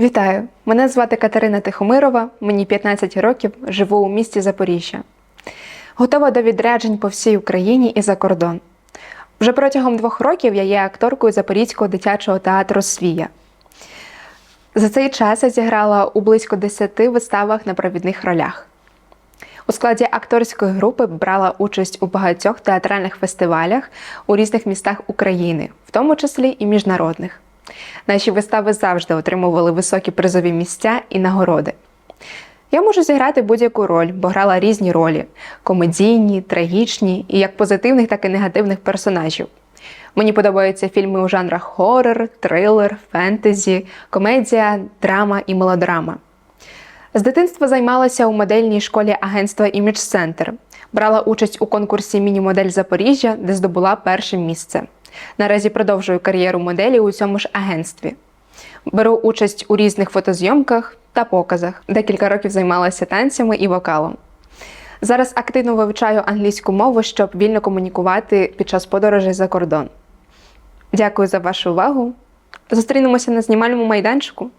Вітаю! Мене звати Катерина Тихомирова, мені 15 років, живу у місті Запоріжжя. Готова до відряджень по всій Україні і за кордон. Вже протягом двох років я є акторкою Запорізького дитячого театру Свія. За цей час я зіграла у близько 10 виставах на провідних ролях. У складі акторської групи брала участь у багатьох театральних фестивалях у різних містах України, в тому числі і міжнародних. Наші вистави завжди отримували високі призові місця і нагороди. Я можу зіграти будь-яку роль, бо грала різні ролі: комедійні, трагічні і як позитивних, так і негативних персонажів. Мені подобаються фільми у жанрах хоррор, трилер, фентезі, комедія, драма і мелодрама. З дитинства займалася у модельній школі агентства Image Center. Брала участь у конкурсі Міні-модель Запоріжжя, де здобула перше місце. Наразі продовжую кар'єру моделі у цьому ж агентстві. Беру участь у різних фотозйомках та показах. Декілька років займалася танцями і вокалом. Зараз активно вивчаю англійську мову, щоб вільно комунікувати під час подорожей за кордон. Дякую за вашу увагу. Зустрінемося на знімальному майданчику.